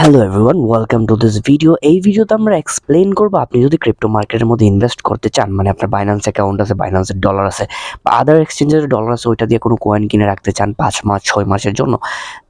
Hello everyone welcome to this video এই ভিডিওতে আমরা এক্সপ্লেন করব আপনি যদি ক্রিপ্টো মার্কেটের মধ্যে ইনভেস্ট করতে চান মানে আপনার বাইন্যান্স অ্যাকাউন্ট আছে বাইন্যান্সের ডলার আছে, বা আদার এক্সচেঞ্জের ডলার আছে, ওইটা দিয়ে কোনো কয়েন কিনে রাখতে চান পাঁচ মাস, ছয় মাসের জন্য,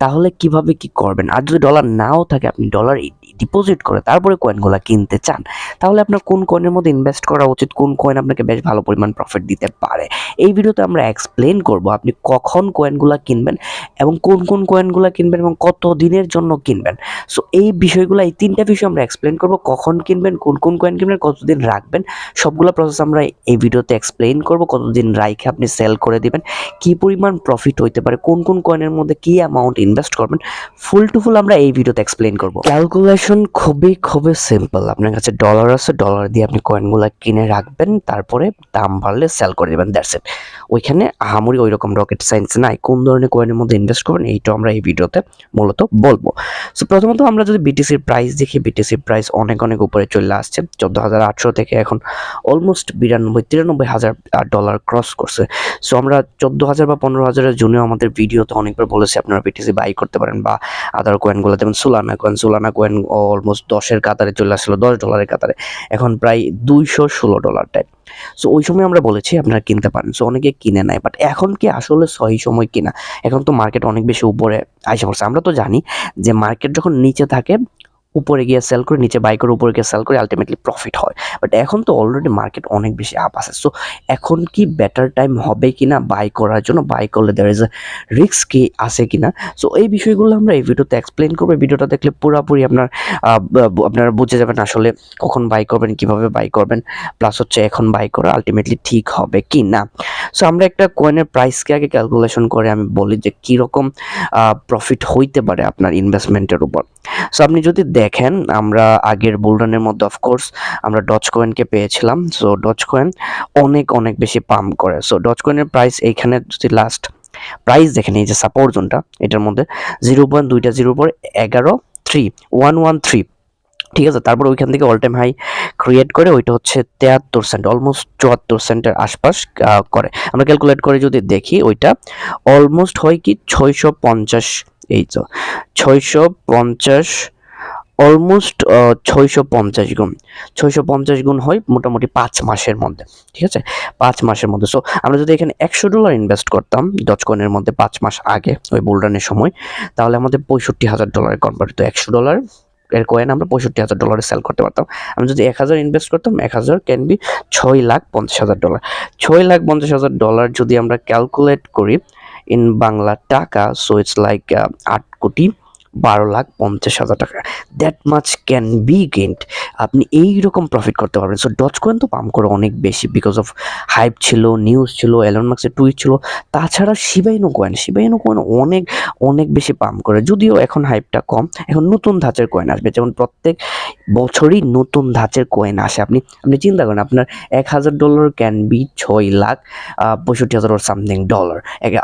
তাহলে কীভাবে কি করবেন? আর যদি ডলার নাও থাকে, আপনি ডলার ডিপোজিট করে, তারপরে কয়েনগুলো কিনতে চান, তাহলে আপনার কোন কয়েনের মধ্যে ইনভেস্ট করা উচিত, কোন কয়েন আপনাকে বেশ ভালো পরিমাণ প্রফিট দিতে পারে? এই ভিডিওতে আমরা এক্সপ্লেন করব আপনি কখন কয়েনগুলো কিনবেন এবং কোন কোন কয়েনগুলো কিনবেন এবং কত দিনের জন্য কিনবেন। সো এই বিষয়গুলো, এই তিনটা বিষয় আমরা এক্সপ্লেন করব, কখন কিনবেন, কোন কোন কয়েন কিনবেন, কতদিন রাখবেন, সবগুলো প্রসেস আমরা এই ভিডিওতে এক্সপ্লেন করব, কতদিন রাইখে আপনি সেল করে দিবেন, কি পরিমাণ প্রফিট হইতে পারে, কোন কোন কয়েনের মধ্যে কি অ্যামাউন্ট ইনভেস্ট করবেন ফুল টু ফুল আমরা এই ভিডিওতে এক্সপ্লেন করব। ক্যালকুলেশন খুবই খুবই সিম্পল আপনার কাছে ডলার আছে ডলার দিয়ে আপনি কয়েনগুলো কিনে রাখবেন, তারপরে দাম বাড়লে সেল করে দেবেন দ্যাটস ইট ওইখানে আহামরি ওই রকম রকেট সায়েন্স নাই। কোন ধরনের কয়েনের মধ্যে ইনভেস্ট করবেন, এইটা আমরা এই ভিডিওতে মূলত বলব। সো প্রথমত আমরা যদি বিটিসির প্রাইস দেখি বিটিসির প্রাইস অনেক অনেক উপরে চলে আসছে। চোদ্দ হাজার আটশো থেকে এখন অলমোস্ট বিরানব্বই, তিরানব্বই হাজার ডলার ক্রস করছে। সো আমরা চোদ্দ হাজার বা পনেরো হাজারের জন্য আমাদের ভিডিওতে অনেকবার বলেছি, আপনারা বিটিসি বাই করতে পারেন বা আদার কয়েনগুলো যেমন Solana coin Solana coin almost দশের কাতারে চলে আসলো, দশ ডলারের কাতারে। এখন প্রায় দুইশো ষোলো ডলার টাইপ। সো ওই সময় আমরা বলেছি আপনারা কিনতে পারেন। সো অনেকে কিনে নেয় বাট এখন কি আসলে সহি সময় কিনা? এখন তো মার্কেট অনেক বেশি উপরে আইসা পড়ছে। আমরা তো জানি যে মার্কেট যখন নিচে থাকে উপরে গিয়ে সেল করে, নিচে বাই করে, উপরে গিয়ে সেল করে আলটিমেটলি প্রফিট হয়। বাট এখন তো অলরেডি মার্কেট অনেক বেশি আপ আছে। সো এখন কি বেটার টাইম হবে কি না বাই করার জন্য? বাই করলে দেয়ার ইজ এ রিস্ক কি আছে কি না সো এই বিষয়গুলো আমরা এই ভিডিওতে এক্সপ্লেন করব। ভিডিওটা দেখলে পুরোপুরি আপনার আপনারা বুঝে যাবেন আসলে কখন বাই করবেন, কীভাবে বাই করবেন। প্লাস হচ্ছে এখন বাই করা আলটিমেটলি ঠিক হবে কি না সো আমরা একটা কয়েনের প্রাইসকে আগে ক্যালকুলেশন করে আমি বলি যে কীরকম প্রফিট হইতে পারে আপনার ইনভেস্টমেন্টের উপর। সো আপনি যদি দেখেন আমরা আগের বুলডানের মধ্যে অফকোর্স আমরা ডচ কয়েনকে পেয়েছিলাম। সো ডচ কয়েন অনেক অনেক বেশি পাম্প করে। সো ডচ কয়েনের প্রাইস এইখানে যদি লাস্ট প্রাইস দেখেন, এই যে সাপোর্ট জোনটা এটার মধ্যে জিরো পয়েন্ট দুইটা জিরো পর এগারো থ্রি ওয়ান ওয়ান থ্রি ঠিক আছে? তারপর ওইখান থেকে অল টাইম হাই ক্রিয়েট করে, ওইটা হচ্ছে তেয়াত্তর সেন্ট অলমোস্ট চুয়াত্তর সেন্টের আশপাশ করে। আমরা ক্যালকুলেট করে যদি দেখি, ওইটা অলমোস্ট হয় কি, ছয়শো পঞ্চাশ, এই তো, ছয়শো পঞ্চাশ অলমোস্ট ছয়শো পঞ্চাশ গুণ। ছয়শো পঞ্চাশ গুণ হয় মোটামুটি পাঁচ মাসের মধ্যে, ঠিক আছে? পাঁচ মাসের মধ্যে। সো আমরা যদি এখানে একশো ডলার ইনভেস্ট করতাম ডচকয়েনের মধ্যে পাঁচ মাস আগে, ওই বুলডানের সময়, তাহলে আমাদের পঁয়ষট্টি হাজার ডলারে কনভার্ট হতো। একশো ডলার এর কয়েন আমরা পঁয়ষট্টি হাজার ডলারে সেল করতে পারতাম। আমি যদি এক হাজার ইনভেস্ট করতাম, এক হাজার ক্যান বি ছয় লাখ পঞ্চাশ হাজার ডলার ছয় লাখ পঞ্চাশ হাজার ডলার যদি আমরা ক্যালকুলেট করি ইন বাংলা টাকা সো ইটস লাইক আট কোটি বারো লাখ পঞ্চাশ হাজার টাকা। That much can be gained আপনি এই রকম প্রফিট করতে পারবেন। সো ডচ কয়েন তো পাম্প করে অনেক বেশি বিকজ অফ হাইপ ছিল নিউজ ছিল এলন মার্কসের টুইট ছিল। তাছাড়া শিবাইনো কয়েন শিবাইনো কয়েন অনেক অনেক বেশি পাম্প করে। যদিও এখন হাইপটা কম, এখন নতুন ধাঁচের কয়েন আসবে। যেমন প্রত্যেক বছরই নতুন ধাঁচের কয়েন আসে। আপনি আপনি চিন্তা করেন, আপনার এক হাজার ডলার ক্যান বি ছয় লাখ পঁয়ষট্টি হাজার সামথিং ডলার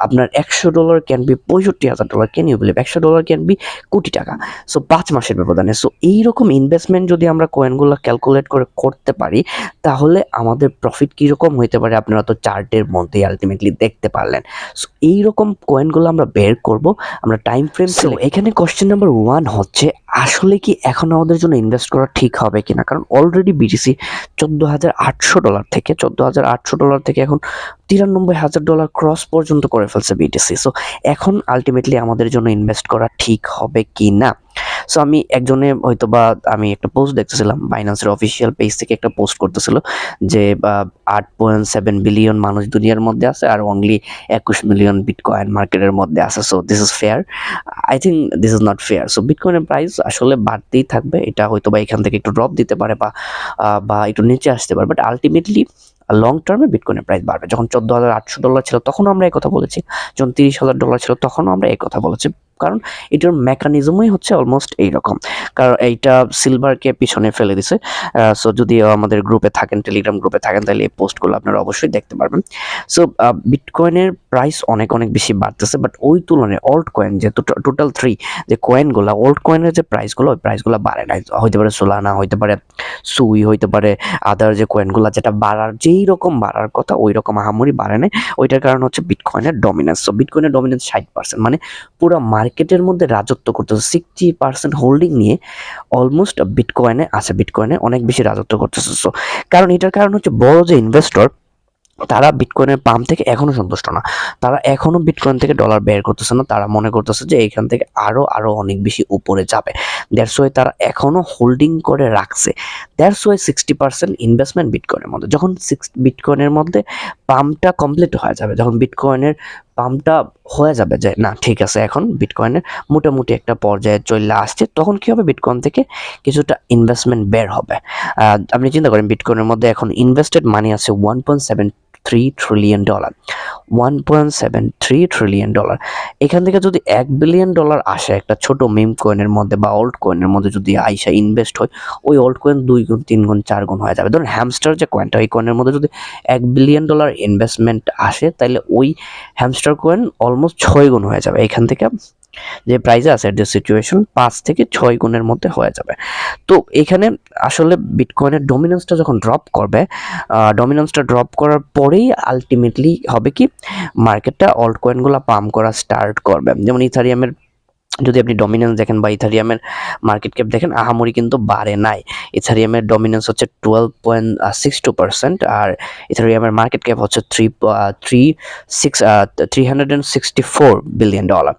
আপনার একশো ডলার ক্যান বি পঁয়ষট্টি হাজার ডলার ক্যান ইউ বিলিভ একশো ডলার ক্যান বি কোটি টাকা। সো পাঁচ মাসের ব্যবধানে। সো এইরকম ইনভেস্টমেন্ট যদি আমরা কয়েনগুলো ক্যালকুলেট করে করতে পারি তাহলে আমাদের প্রফিট কীরকম হইতে পারে আপনারা তো চার্টের মধ্যে আলটিমেটলি দেখতে পারলেন। সো এইরকম কয়েনগুলো আমরা বের করব আমরা টাইম ফ্রেম সো এখানে কোশ্চেন নাম্বার ওয়ান হচ্ছে আসলে কি এখন আমাদের জন্য ইনভেস্ট করা ঠিক হবে কিনা? কারণ অলরেডি বিটিসি চোদ্দ হাজার আটশো ডলার থেকে চোদ্দ হাজার আটশো ডলার থেকে এখন তিরানব্বই হাজার ডলার ক্রস পর্যন্ত করে ফেলছে বিটিসি সো এখন আলটিমেটলি আমাদের জন্য ইনভেস্ট করা ঠিক হবে কি না? সো আমি একজনে হয়তো বা আমি একটা পোস্ট দেখতেছিলাম বাইন্যান্সের অফিসিয়াল পেজ থেকে একটা পোস্ট করতেছিল যে আট পয়েন্ট সেভেন বিলিয়ন মানুষ দুনিয়ার মধ্যে আছে আর অনলি একুশ মিলিয়ন বিটকয়েন মার্কেটের মধ্যে আছে। So this is fair I think this is not fair so বিটকয়েনের price আসলে বাড়তেই থাকবে। এটা হয়তো বা এখান থেকে একটু ড্রপ দিতে পারে বা বা একটু নিচে আসতে পারে। বাট আলটিমেটলি লং টার্মে বিটকয়েনের প্রাইস বাড়বে। যখন চোদ্দ হাজার আটশো ডলার ছিল, তখনও আমরা এই কথা বলেছি। যখন তিরিশ হাজার ডলার ছিল, তখনও আমরা এই কথা বলেছি। কারণ এটার মেকানিজমই হচ্ছে অলমোস্ট এইরকম। কারণ এইটা সিলভারকে পিছনে ফেলে দিছে। সো যদি আমাদের গ্রুপে থাকেন টেলিগ্রাম গ্রুপে থাকেন, তাহলে এই পোস্টগুলো আপনারা অবশ্যই দেখতে পারবেন। সো বিটকয়েনের প্রাইস অনেক অনেক বেশি বাড়তেছে বাট ওই তুলনায় অল্ট কয়েন যে টোটাল থ্রি যে কয়েনগুলো ওল্ড কয়েনের যে প্রাইসগুলো ওই প্রাইসগুলো বাড়ে না। হইতে পারে সোলানা হইতে পারে সুই হইতে পারে আদার যে কয়েনগুলো যেটা বাড়ার, যেই রকম বাড়ার কথা, ওই রকম আহামরি বাড়ে না ওইটার কারণ হচ্ছে বিটকয়েনের ডমিনেন্স সো বিটকয়েনের ডমিনেন্স ষাট পার্সেন্ট মানে পুরো মার্কেট মার্কেটের মধ্যে রাজত্ব করতেছে। সিক্সটি পার্সেন্ট হোল্ডিং নিয়ে অলমোস্ট বিটকয়েনে আছে বিটকয়েনে অনেক বেশি রাজত্ব করতেছে। সো কারণ এটার কারণ হচ্ছে বড় যে ইনভেস্টর তারা বিটকয়েনের পাম্প থেকে এখনও সন্তুষ্ট না। তারা এখনও বিটকয়েন থেকে ডলার বের করতেছে না। তারা মনে করতেছে যে এখান থেকে আরও আরও অনেক বেশি উপরে যাবে। দ্যাটস ওয়াই তারা এখনও হোল্ডিং করে রাখছে। That's why sixty percent investment বিটকয়েনের মধ্যে। যখন সিক্স বিটকয়েনের মধ্যে পাম্পটা কমপ্লিট হয়ে যাবে, যখন বিটকয়েনের পাম্পটা হয়ে যাবে যে, না, ঠিক আছে, এখন বিটকয়েনের মোটামুটি একটা পর্যায়ে চলে আসছে, তখন কি হবে? বিটকয়েন থেকে কিছুটা ইনভেস্টমেন্ট বের হবে। আপনি চিন্তা করেন বিটকয়েনের মধ্যে এখন ইনভেস্টেড মানি আছে one point seven three trillion dollar one point seven three trillion dollar এখান থেকে যদি এক বিলিয়ন ডলার আসে একটা ছোট মিম কয়েনের মধ্যে বা ওল্ড কয়েনের মধ্যে যদি আইসা ইনভেস্ট হয়, ওই ওল্ড কয়েন দুই গুণ, তিন গুণ, চার গুণ হয়ে যাবে। ধরুন হ্যামস্টার যে কয়েনটা ওই কয়েনের মধ্যে যদি এক বিলিয়ন ডলার ইনভেস্টমেন্ট আসে তাহলে ওই হ্যামস্টার কয়েন অলমোস্ট ছয় গুণ হয়ে যাবে। এখান থেকে যে প্রাইজে আছে, যে সিচুয়েশন পাঁচ থেকে ছয় গুণের মধ্যে হয়ে যাবে। তো এখানে আসলে বিটকয়েনের ডমিনেন্সটা যখন ড্রপ করবে ডমিনেন্সটা ড্রপ করার পরেই আলটিমেটলি হবে কি? মার্কেটটা অল্ট কয়েনগুলো পাম্প করা স্টার্ট করবে। যেমন ইথারিয়ামের যদি আপনি ডমিনেন্স দেখেন বা ইথারিয়ামের মার্কেট ক্যাপ দেখেন, আহামরি কিন্তু বাড়ে নাই। ইথারিয়ামের ডমিনেন্স হচ্ছে twelve point six two percent আর ইথারিয়ামের মার্কেট ক্যাপ হচ্ছে three three six three hundred and sixty four billion dollar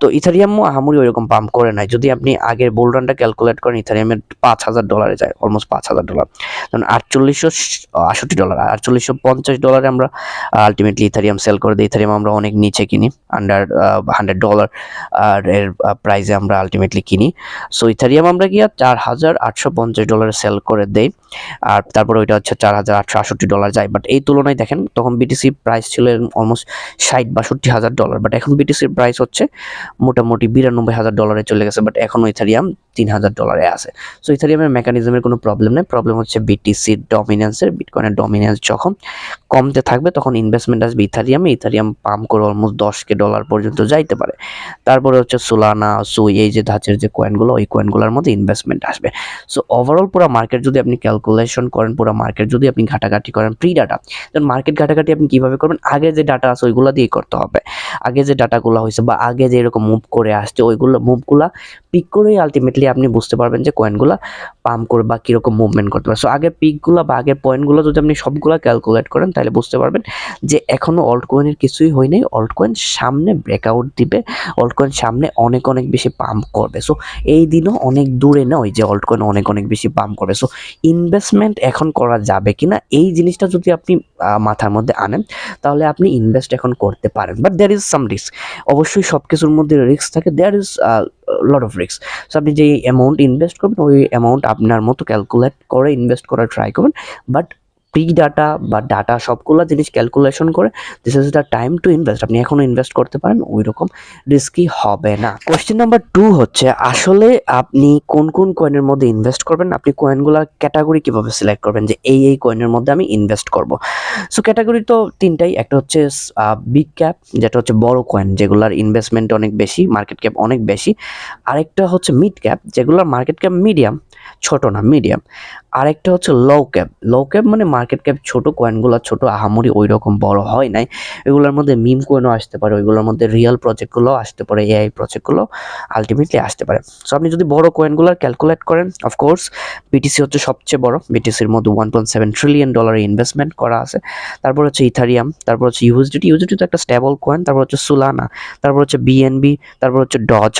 তো ইথারিয়ামও আহামরি ওইরকম পাম্প করে নাই। যদি আপনি আগের বোল্ডানটা ক্যালকুলেট করেন, ইথারিয়ামের পাঁচ হাজার ডলারে যায় অলমোস্ট পাঁচ হাজার ডলার যেমন আটচল্লিশশো আষট্টি ডলার আটচল্লিশশো পঞ্চাশ ডলারে আমরা আলটিমেটলি ইথারিয়াম সেল করে দিই। ইথারিয়াম আমরা অনেক নিচে কিনি আন্ডার হান্ড্রেড ডলার আর এর প্রাইসে আমরা আলটিমেটলি কিনি। সো ইথারিয়াম আমরা গিয়া চার হাজার আটশো পঞ্চাশ ডলারে সেল করে দেই। আর তারপরে ওইটা হচ্ছে চার হাজার আটশো আষট্টি ডলার যায়। বাট এই তুলনায় দেখেন, তখন বিটিসি প্রাইস ছিল অলমোস্ট ষাট, বাষট্টি হাজার ডলার বাট এখন বিটিসির প্রাইস হচ্ছে মোটামুটি বিরানব্বই হাজার ডলারে চলে গেছে। বাট এখনও ইথারিয়াম তিন হাজার ডলারে আছে। সো ইথারিয়ামের মেকানিজমের কোনো প্রবলেম নেই। প্রবলেম হচ্ছে বিটিসির ডমিনেন্সের বিটকয়েনের ডমিনেন্স যখন কমতে থাকবে, তখন ইনভেস্টমেন্ট আসবে ইথারিয়ামে ইথারিয়াম পাম্প করে অলমোস্ট দশ কে ডলার পর্যন্ত যাইতে পারে। তারপরে হচ্ছে সোলানা সুই এই যে ধাঁচের যে কয়েনগুলো ওই কয়েনগুলোর মধ্যে ইনভেস্টমেন্ট আসবে। সো ওভারঅল পুরো মার্কেট যদি আপনি ক্যালকুলেশন করেন পুরো মার্কেট যদি আপনি ঘাটাঘাটি করেন প্রি ডাটা তখন মার্কেট ঘাটাঘাটি আপনি কীভাবে করবেন? আগে যে ডাটা আছে ওইগুলো দিয়ে করতে হবে। আগে যে ডাটাগুলো হয়েছে বা আগে যে এরকম মুভ করে আসছে, ওইগুলো মুভগুলা পিক করেই আলটিমেটলি আপনি বুঝতে পারবেন যে কয়েনগুলো পাম্প করে বা কীরকম মুভমেন্ট করতে পারে। সো আগের পিকগুলো বা আগের পয়েন্টগুলো যদি আপনি সবগুলো ক্যালকুলেট করেন, তাহলে বুঝতে পারবেন যে এখনও অল্ট কয়েনের কিছুই হয় নাই অল্ট কয়েন সামনে ব্রেকআউট দিবে। অল্ট কয়েন সামনে অনেক অনেক বেশি পাম্প করবে। সো এই দিনও অনেক দূরে নয় যে অল্ট কয়েন অনেক অনেক বেশি পাম্প করবে। সো ইনভেস্টমেন্ট এখন করা যাবে কিনা, এই জিনিসটা যদি আপনি মাথার মধ্যে আনেন, তাহলে আপনি ইনভেস্ট এখন করতে পারেন। But there is some risk অবশ্যই সব কিছুর মধ্যে রিস্ক থাকে there is lot of risk so আপনি যে অ্যামাউন্ট ইনভেস্ট করবেন, ওই অ্যামাউন্ট আপনার মতো ক্যালকুলেট করে ইনভেস্ট করার ট্রাই করবেন বাট প্রি ডাটা বা ডাটা সবগুলো জিনিস ক্যালকুলেশন করে this is the time to invest আপনি এখনও ইনভেস্ট করতে পারেন ওই রকম রিস্কি হবে না। কোয়েশ্চেন নাম্বার টু হচ্ছে, আসলে আপনি কোন কোন কয়েনের মধ্যে ইনভেস্ট করবেন? আপনি কয়েনগুলোর ক্যাটাগরি কীভাবে সিলেক্ট করবেন? যে এই এই কয়েনের মধ্যে আমি ইনভেস্ট করব। সো ক্যাটাগরি তো তিনটাই, একটা হচ্ছে বিগ ক্যাপ যেটা হচ্ছে বড় কয়েন যেগুলোর ইনভেস্টমেন্ট অনেক বেশি মার্কেট ক্যাপ অনেক বেশি। আরেকটা হচ্ছে মিড ক্যাপ যেগুলোর মার্কেট ক্যাপ মিডিয়াম ছোট না মিডিয়াম আরেকটা হচ্ছে লো ক্যাপ লো ক্যাপ মানে মার্কেট ক্যাপ ছোট কয়েনগুলো ছোট, আহামরি ওই রকম বড় হয় নাই। এগুলোর মধ্যে মিম কয়েনও আসতে পারে, ওইগুলোর মধ্যে রিয়েল প্রজেক্টগুলো আসতে পারে এআই প্রজেক্টগুলো আলটিমেটলি আসতে পারে। সো আপনি যদি বড় কয়েনগুলো ক্যালকুলেট করেন অফকোর্স বিটিসি হচ্ছে সবচেয়ে বড়। বিটিসির মধ্যে ওয়ান পয়েন্ট সেভেন ট্রিলিয়ন ডলারের ইনভেস্টমেন্ট করা আছে। তারপর হচ্ছে ইথারিয়াম তারপর হচ্ছে ইউএসডিটি ইউএসডিটি তো একটা স্টেবল কয়েন তারপর হচ্ছে সুলানা তারপর হচ্ছে বিএনবি তারপর হচ্ছে ডজ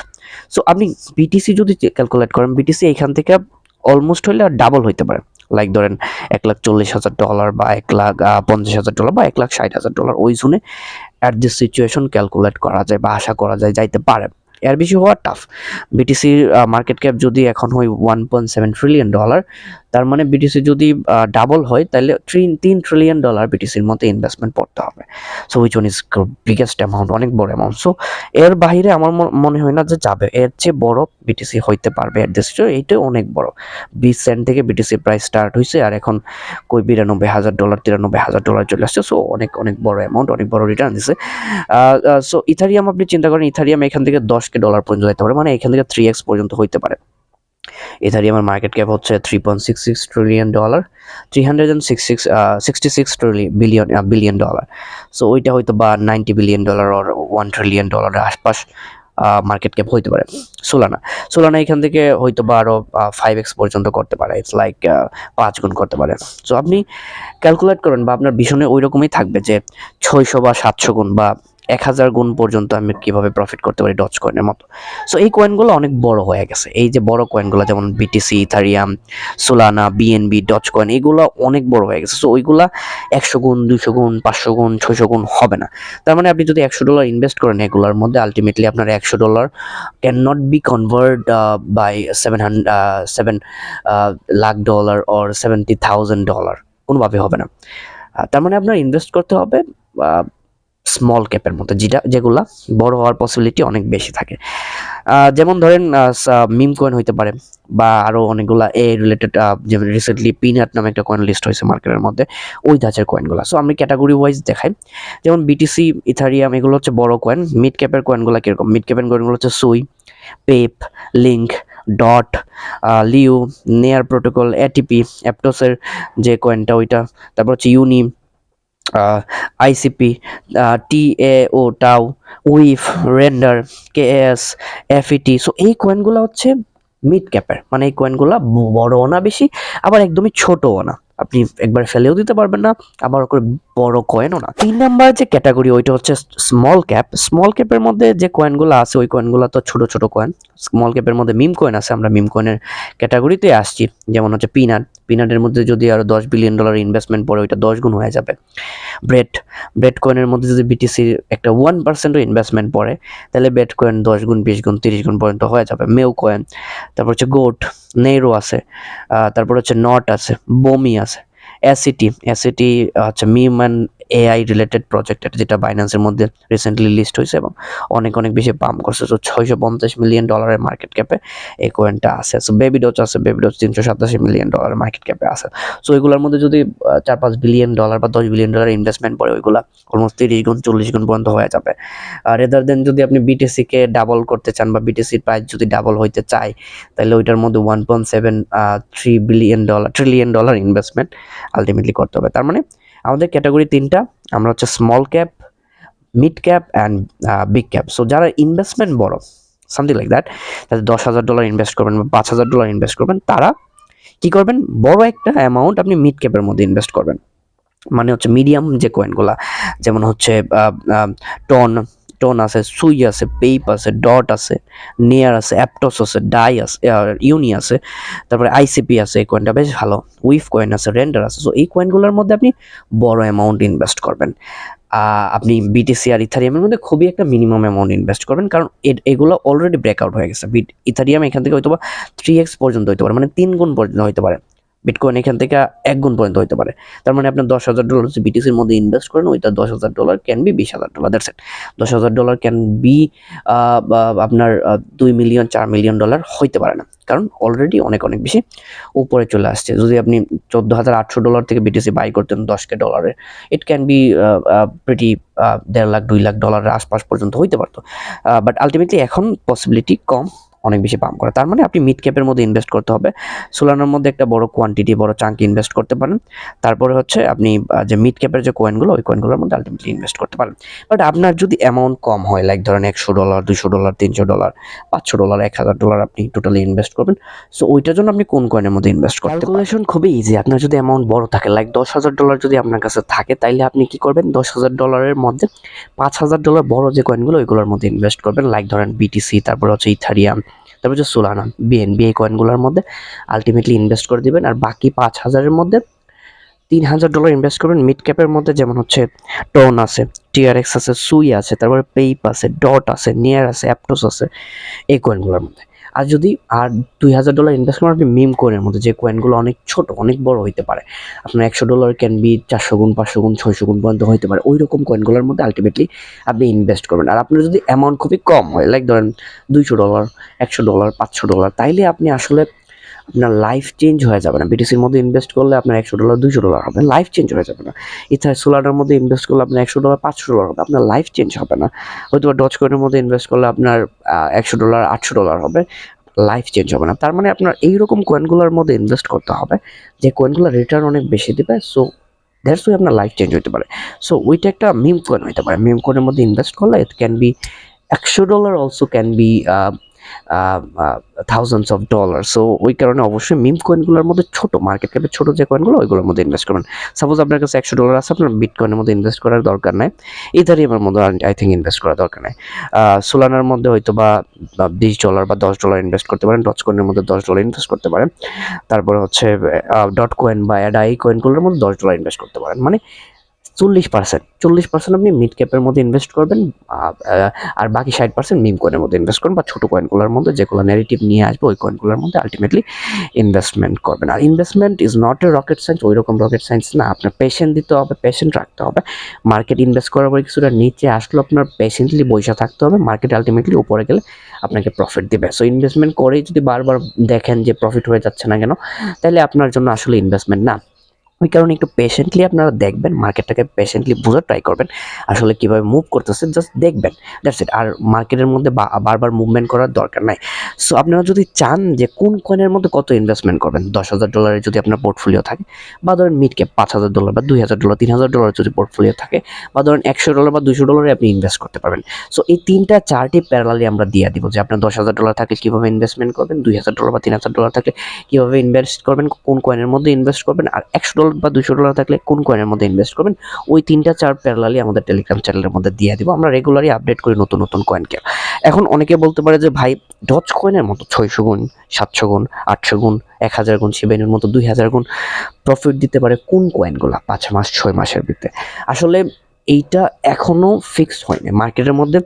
সো আপনি বিটিসি যদি ক্যালকুলেট করেন বিটিসি এখান থেকে অলমোস্ট হইলে আর ডাবল হইতে পারে। লাইক ধরেন এক লাখ চল্লিশ হাজার ডলার বা এক লাখ পঞ্চাশ হাজার ডলার বা এক লাখ ষাট হাজার ডলার ওই জোনে অ্যাট দিস সিচুয়েশন ক্যালকুলেট করা যায় বা আশা করা যায় যাইতে পারে। এর বেশি হওয়া টাফ বিটিসির মার্কেট ক্যাপ যদি এখন হয় one point seven trillion dollar তার মানে বিটিসি যদি ডাবল হয়, তাহলে তিন ট্রিলিয়ন ডলার বিটিসির মধ্যে ইনভেস্টমেন্ট পড়তে হবে। So which one is biggest amount অনেক বড় অ্যামাউন্ট সো এর বাইরে আমার মন- হয় না যে যাবে। এর চেয়ে বড় বিটিসি হইতে পারবে এর দেশে এইটা অনেক বড়। বিশ সেন্ট থেকে বিটিসি প্রাইস স্টার্ট হয়েছে আর এখন কই বিরানব্বই হাজার ডলার তিরানব্বই হাজার ডলার চলে আসছে। সো অনেক অনেক বড় অ্যামাউন্ট অনেক বড় রিটার্ন দিছে। সো ইথারিয়াম আপনি চিন্তা করেন ইথারিয়াম এখান থেকে দশ কে ডলার পর্যন্ত যেতে পারে। মানে এখান থেকে থ্রি এক্স পর্যন্ত হইতে পারে। ইথারিয়ামের মার্কেট ক্যাপ হচ্ছে three point six six trillion dollar three hundred and six six sixty six billion billion dollar so ওইটা হয়তো বা ninety billion dollar or one trillion ডলারের আশপাশ মার্কেট ক্যাপ হইতে পারে। সোলানা সোলানা এখান থেকে হয়তো বা আরও ফাইভ এক্স পর্যন্ত করতে পারে। ইটস লাইক পাঁচ গুণ করতে পারে। সো আপনি ক্যালকুলেট করেন বা আপনার ভীষণে ওই রকমই থাকবে যে ছয়শো বা সাতশো গুণ বা এক হাজার গুণ পর্যন্ত আমি কীভাবে প্রফিট করতে পারি ডচ কয়েনের মতো। সো এই কয়েনগুলো অনেক বড় হয়ে গেছে। এই যে বড় কয়েনগুলো যেমন BTC Ethereum Solana BNB doge coin এগুলো অনেক বড় হয়ে গেছে। সো ওইগুলা একশো গুণ, দুইশো গুণ, পাঁচশো গুণ, ছয়শো গুণ হবে না। তার মানে আপনি যদি একশো ডলার ইনভেস্ট করেন এগুলোর মধ্যে আলটিমেটলি আপনার একশো dollar can not be convert by seven hundred seven lakh dollar or seventy thousand dollar কোনোভাবে হবে না। তার মানে আপনার ইনভেস্ট করতে হবে স্মল ক্যাপের মতো যেটা, যেগুলা বড় হওয়ার পসিবিলিটি অনেক বেশি থাকে। যেমন ধরেন মিম কয়েন হইতে পারে, বা আরও অনেকগুলা এ রিলেটেড যেমন রিসেন্টলি পিনাট নামে একটা কয়েন লিস্ট হয়েছে মার্কেটের মধ্যে, ওই ধাঁচের কয়েনগুলো সো আমি ক্যাটাগরি ওয়াইজ দেখাই। যেমন বিটিসি ইথারিয়াম এগুলো হচ্ছে বড় কয়েন মিড ক্যাপের কয়েনগুলো কীরকম? মিড ক্যাপের কয়েনগুলো হচ্ছে সুই পেপ লিঙ্ক ডট লিউ নেয়ার প্রোটোকল এটিপি অ্যাপটোসের যে কয়েনটা ওইটা, তারপর হচ্ছে uni ICP T A O tau wife render K S FET so এই কয়েনগুলো হচ্ছে মিড ক্যাপের মানে এই কয়েনগুলো বড়ও না বেশি, আবার একদমই ছোটও না। আপনি একবার ফেলেও দিতে পারবেন না, আবার করে বড় কয়েনও না। তিন নাম্বার যে ক্যাটাগরি ওইটা হচ্ছে স্মল ক্যাপ স্মল ক্যাপের মধ্যে যে কয়েনগুলো আছে, ওই কয়েনগুলো তো ছোট ছোট কয়েন স্মল ক্যাপের মধ্যে মিম কয়েন আছে, আমরা মিম কয়েনের ক্যাটাগরিতে আসছি। যেমন হচ্ছে পিনাট পিনাটের মধ্যে যদি আরও দশ বিলিয়ন ডলার ইনভেস্টমেন্ট পড়ে, ওইটা দশ গুণ হয়ে যাবে। ব্রেড ব্রেড কয়েনের মধ্যে যদি বিটিসির একটা ওয়ান পার্সেন্টও ইনভেস্টমেন্ট পড়ে, তাহলে ব্রেড কয়েন দশ গুণ, বিশ গুণ, তিরিশ গুণ পর্যন্ত হয়ে যাবে। মেউ কয়েন তারপর হচ্ছে গোট নেইরো আছে তারপর হচ্ছে নট আছে, বমি আছে অ্যাসিটি অ্যাসিটি আচ্ছা meme and AI related project এটা যেটা বাইন্যান্সের মধ্যে রিসেন্টলি লিস্ট হয়েছে এবং অনেক অনেক বেশি পাম্প করছে। তো ছয়শো পঞ্চাশ মিলিয়ন ডলারের মার্কেট ক্যাপে এই কয়েনটা আছে। সো বেবি ডচ আছে বেবি ডচ তিনশো সাতাশি মিলিয়ন ডলারের মার্কেট ক্যাপে আছে। সো এগুলোর মধ্যে যদি চার পাঁচ বিলিয়ন ডলার বা দশ বিলিয়ন ডলার ইনভেস্টমেন্ট পড়ে, ওইগুলো অলমোস্ট তিরিশ গুণ, চল্লিশ গুণ পর্যন্ত হয়ে যাবে। আর রেদার দেন যদি আপনি বিটিসিকে ডাবল করতে চান বা বিটিসির প্রাইস যদি ডাবল হইতে চায়, তাহলে ওইটার মধ্যে one point seven three billion dollar trillion dollar investment ultimately করতে হবে। তার মানে আমাদের ক্যাটাগরি তিনটা, আমরা হচ্ছে small cap mid cap and big cap so যারা ইনভেস্টমেন্ট বড় সামথিং লাইক দ্যাট তাদের দশ হাজার ডলার ইনভেস্ট করবেন বা পাঁচ হাজার ডলার ইনভেস্ট করবেন, তারা কী করবেন? বড় একটা অ্যামাউন্ট আপনি মিড ক্যাপের মধ্যে ইনভেস্ট করবেন। মানে হচ্ছে মিডিয়াম যে কয়েনগুলা যেমন হচ্ছে টন টন আছে সুই আছে পেপ আছে ডট আছে নেয়ার আছে অ্যাপটস আছে ডাই আছে ইউনি আছে, তারপরে আইসিপি আছে, এই কয়েনটা বেশ ভালো। উইফ কয়েন আছে রেন্ডার আছে সো এই কয়েনগুলোর মধ্যে আপনি বড় অ্যামাউন্ট ইনভেস্ট করবেন। আপনি বিটিসি আর ইথারিয়ামের মধ্যে খুবই একটা মিনিমাম অ্যামাউন্ট ইনভেস্ট করবেন, কারণ এগুলো অলরেডি ব্রেকআউট হয়ে গেছে। ইথারিয়াম এখান থেকে হয়তো বা থ্রি এক্স পর্যন্ত হতে পারে মানে তিন গুণ পর্যন্ত হতে পারে। বিটকয়েন এখান থেকে এক গুণ পর্যন্ত হতে পারে। তার মানে আপনার দশ হাজার ডলার বিটিসির মধ্যে ইনভেস্ট করেন, ওইটা দশ হাজার ডলার ক্যান বি বিশ হাজার ডলার ইট দশ হাজার ডলার ক্যান বি, আপনার দুই মিলিয়ন চার মিলিয়ন ডলার হইতে পারে না। কারণ অলরেডি অনেক অনেক বেশি উপরে চলে আসছে। যদি আপনি চোদ্দ হাজার আটশো ডলার থেকে বিটিসি বাই করতেন দশ কে ডলারে ইট ক্যান বি প্রিটি দেড় লাখ, দুই লাখ ডলারের আশপাশ পর্যন্ত হইতে পারতো। বাট আলটিমেটলি এখন পসিবিলিটি কম। অনেক বেশি পাম্প করে। তার মানে আপনি মিড ক্যাপের মধ্যে ইনভেস্ট করতে হবে। সোলানোর মধ্যে একটা বড় কোয়ান্টিটি বড় চাঙ্ক ইনভেস্ট করতে পারেন। তারপরে হচ্ছে আপনি যে মিড ক্যাপের যে কয়েনগুলো ওই কয়েনগুলোর মধ্যে আলটিমেটলি ইনভেস্ট করতে পারেন। বাট আপনার যদি অ্যামাউন্ট কম হয় লাইক ধরেন একশো ডলার দুশো ডলার তিনশো ডলার পাঁচশো ডলার এক হাজার ডলার আপনি টোটালি ইনভেস্ট করবেন। সো ওইটার জন্য আপনি কোন কয়েনের মধ্যে ইনভেস্ট করতে ক্যালকুলেশন খুবই ইজি আপনার যদি অ্যামাউন্ট বড় থাকে লাইক দশ হাজার ডলার যদি আপনার কাছে থাকে, তাইলে আপনি কি করবেন? দশ হাজার ডলারের মধ্যে পাঁচ হাজার ডলার বড় যে কয়েনগুলো ওইগুলোর মধ্যে ইনভেস্ট করবেন। লাইক ধরেন বিটিসি তারপর হচ্ছে ইথারিয়াম তারপর হচ্ছে সোলানা বিএনবি এই কয়েনগুলোর মধ্যে আলটিমেটলি ইনভেস্ট করে দিবেন। আর বাকি পাঁচ হাজারের মধ্যে তিন হাজার ডলার ইনভেস্ট করবেন। মিড ক্যাপের মধ্যে যেমন হচ্ছে টোন আছে টিআরএক্স আছে সুই আছে, তারপরে পেইপ আছে ডট আছে নিয়ার আছে অ্যাপটোস আছে, এই কয়েনগুলোর মধ্যে। আর যদি, আর দুই হাজার ডলার ইনভেস্ট করেন আপনি মিম কয়েনের মধ্যে, যে কয়েনগুলো অনেক ছোট, অনেক বড় হইতে পারে, আপনার একশো ডলার ক্যান বি চারশো গুণ, পাঁচশো গুণ, ছয়শো গুণ পর্যন্ত হইতে পারে ওই রকম কয়েনগুলোর মধ্যে আলটিমেটলি আপনি ইনভেস্ট করবেন। আর আপনার যদি অ্যামাউন্ট খুবই কম হয় লাইক ধরেন দুইশো ডলার একশো ডলার পাঁচশো ডলার তাইলে আপনি আসলে আপনার লাইফ চেঞ্জ হয়ে যাবে না। বিটিসির মধ্যে ইনভেস্ট করলে আপনার একশো ডলার দুশো ডলার হবে। লাইফ চেঞ্জ হয়ে যাবে না। ইথার সোলারের মধ্যে ইনভেস্ট করলে আপনার একশো ডলার পাঁচশো ডলার হবে। আপনার লাইফ চেঞ্জ হবে না। হয়তো ডচ কয়েনের মধ্যে ইনভেস্ট করলে আপনার একশো ডলার আটশো ডলার হবে। লাইফ চেঞ্জ হবে না। তার মানে আপনার এইরকম কয়েনগুলোর মধ্যে ইনভেস্ট করতে হবে, যে কয়েনগুলো রিটার্ন অনেক বেশি দেবে। সো দ্যাটস ওই আপনার লাইফ চেঞ্জ হতে পারে। সো ওইটা একটা মিম কয়েন হতে পারে। মিম কয়েনের মধ্যে ইনভেস্ট করলে ইট ক্যান বি একশো dollar also can be thousands of dollar so ওই কারণে অবশ্যই মিম কয়েনগুলোর মধ্যে ছোট মার্কেট ক্যাপের ছোট যে কয়েনগুলো ওইগুলোর মধ্যে ইনভেস্ট করবেন। সাপোজ আপনার কাছে একশো ডলার আছে, আপনার বিট কয়েনের মধ্যে ইনভেস্ট করার দরকার নাই। ইথারিয়ামের মধ্যে আই থিঙ্ক ইনভেস্ট করার দরকার নাই। সোলানার মধ্যে হয়তো বা বিশ ডলার বা দশ ডলার ইনভেস্ট করতে পারেন ডচ কয়েনের মধ্যে দশ ডলার ইনভেস্ট করতে পারেন। তারপরে হচ্ছে ডট কয়েন বা অ্যাডাই কয়েনগুলোর মধ্যে দশ ডলার ইনভেস্ট করতে পারেন। মানে চল্লিশ পার্সেন্ট চল্লিশ পার্সেন্ট আপনি মিড ক্যাপের মধ্যে ইনভেস্ট করবেন আর বাকি ষাট পার্সেন্ট মিম কয়েনের মধ্যে ইনভেস্ট করবেন বা ছোটো কয়েনগুলোর মধ্যে যেগুলো নেগেটিভ নিয়ে আসবে, ওই কয়েনগুলোর মধ্যে আলটিমেটলি ইনভেস্টমেন্ট করবেন। আর investment is not a rocket science ওই রকম রকেট সায়েন্স না। আপনার পেশেন্ট দিতে হবে পেশেন্ট রাখতে হবে। মার্কেট ইনভেস্ট করার পরে কিছুটা নিচে আসলে আপনার পেশেন্টলি বসে থাকতে হবে। মার্কেট আলটিমেটলি উপরে গেলে আপনাকে প্রফিট দেবে। সো ইনভেস্টমেন্ট করেই যদি বারবার দেখেন যে প্রফিট হয়ে যাচ্ছে না কেন, তাহলে আপনার জন্য আসলে ইনভেস্টমেন্ট না। ওই কারণে একটু পেশেন্টলি আপনারা দেখবেন মার্কেটটাকে পেশেন্টলি বোঝার ট্রাই করবেন, আসলে কীভাবে মুভ করতেছে জাস্ট দেখবেন দ্যাটস ইট আর মার্কেটের মধ্যে বারবার মুভমেন্ট করার দরকার নাই। সো আপনারা যদি চান যে কোন কয়েনের মধ্যে কত ইনভেস্টমেন্ট করবেন, দশ হাজার ডলারের যদি আপনার পোর্টফোলিও থাকে, বা ধরেন মিড ক্যাপ পাঁচ হাজার ডলার বা দুই হাজার ডলার তিন হাজার ডলার যদি পোর্টফোলিও থাকে, বা ধরেন একশো ডলার বা দুশো ডলারে আপনি ইনভেস্ট করতে পারবেন। সো এই তিনটা চারটি প্যারালালি আমরা দিয়ে দিব যে আপনার দশ হাজার ডলার থাকলে কীভাবে ইনভেস্টমেন্ট করবেন, দুই হাজার ডলার বা তিন হাজার ডলার থাকলে কীভাবে ইনভেস্ট করবেন, কোন কয়েনের মধ্যে ইনভেস্ট করবেন, আর একশো ডলার বা দুশো ডলার থাকলে কোন কয়েনের মধ্যে ইনভেস্ট করবেন, ওই তিনটা চার প্যারালালি আমাদের টেলিগ্রাম চ্যানেলের মধ্যে দিয়ে দিব। আমরা রেগুলারই আপডেট করি নতুন নতুন কয়েনকে এখন অনেকে বলতে পারে যে, ভাই ডচ কয়েনের মতো ছয়শো গুণ, সাতশো গুণ, আটশো গুণ, এক হাজার গুণ সেভেনের মতো দুই হাজার গুণ প্রফিট দিতে পারে কোন কয়েনগুলো পাঁচ মাস, ছয় মাসের ভিতরে আসলে এইটা এখনও ফিক্স হয়নি। মার্কেটের মধ্যে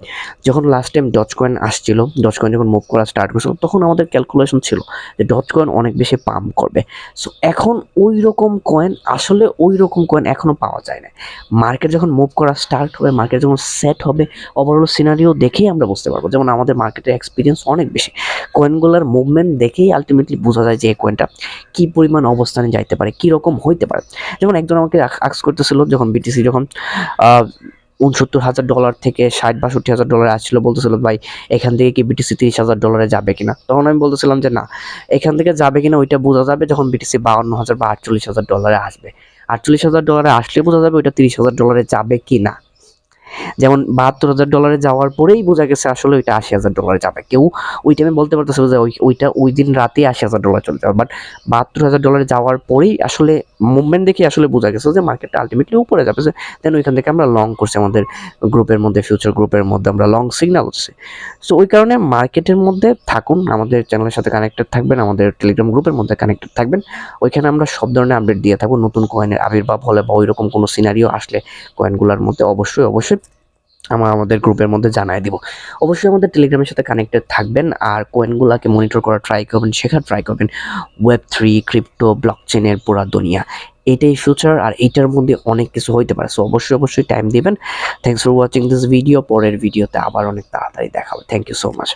যখন লাস্ট টাইম ডচ কয়েন আসছিল ডচ কয়েন যখন মুভ করা স্টার্ট করছিল, তখন আমাদের ক্যালকুলেশন ছিল যে ডচ কয়েন অনেক বেশি পাম্প করবে। সো এখন ওই রকম কয়েন আসলে ওই রকম কয়েন এখনও পাওয়া যায় না। মার্কেট যখন মুভ করা স্টার্ট হবে মার্কেট যখন সেট হবে ওভারঅল সিনারিও দেখেই আমরা বুঝতে পারব। যেমন আমাদের মার্কেটের এক্সপিরিয়েন্স অনেক বেশি। কয়েনগুলোর মুভমেন্ট দেখেই আলটিমেটলি বোঝা যায় যে এই কয়েনটা কী পরিমাণ অবস্থানে যাইতে পারে, কী রকম হইতে পারে। যেমন একজন আমাকে আক্স করতেছিল, যখন বিটিসি যখন উনসত্তর হাজার ডলার থেকে ষাট, বাষট্টি হাজার ডলার আসছিল। বলতেছিল, ভাই, এখান থেকে কি বিটিসি তিরিশ হাজার ডলারে যাবে কিনা? তখন আমি বলতেছিলাম যে, না, এখান থেকে যাবে কিনা ওইটা বোঝা যাবে যখন বিটিসি বাউন্ন হাজার বা আটচল্লিশ হাজার ডলারে আসবে। আটচল্লিশ হাজার ডলারে আসলে বোঝা যাবে ওইটা তিরিশ হাজার ডলারে যাবে কি না যেমন বাহাত্তর হাজার ডলারে যাওয়ার পরেই বোঝা গেছে আসলে ওইটা আশি হাজার ডলারে যাবে। কেউ ওই টাইমে বলতে পারতেছিল যে, ওই, ওইটা ওই দিন রাতেই আশি হাজার ডলার চলে যাবে। বাট বাহাত্তর হাজার ডলারে যাওয়ার পরেই আসলে মুভমেন্ট দেখে আসলে বোঝা গেছে যে মার্কেটটা আলটিমেটলি উপরে যাবে। দেন ওইখান থেকে আমরা লং করছি আমাদের গ্রুপের মধ্যে ফিউচার গ্রুপের মধ্যে, আমরা লং সিগনাল হচ্ছে সো ওই কারণে মার্কেটের মধ্যে থাকুন, আমাদের চ্যানেলের সাথে কানেক্টেড থাকবেন, আমাদের টেলিগ্রাম গ্রুপের মধ্যে কানেক্টেড থাকবেন। ওইখানে আমরা সব ধরনের আপডেট দিয়ে থাকব। নতুন কয়েনের আবির্ভাব হলে বা ওইরকম কোনো সিনারিও আসলে কয়েনগুলোর মধ্যে অবশ্যই অবশ্যই আমরা আমাদের গ্রুপের মধ্যে জানাই দিব। অবশ্যই আমাদের টেলিগ্রামের সাথে কানেক্টেড থাকবেন আর কয়েনগুলোকে মনিটর করা ট্রাই করবেন, শেখার ট্রাই করবেন। ওয়েব থ্রি ক্রিপ্টো ব্লক চেনের পুরা দুনিয়া। এটাই ফিউচার আর এটার মধ্যে অনেক কিছু হইতে পারে। সো অবশ্যই অবশ্যই টাইম দিবেন। Thanks for watching this video পরের ভিডিওতে আবার অনেক তাড়াতাড়ি দেখা হবে। Thank you so much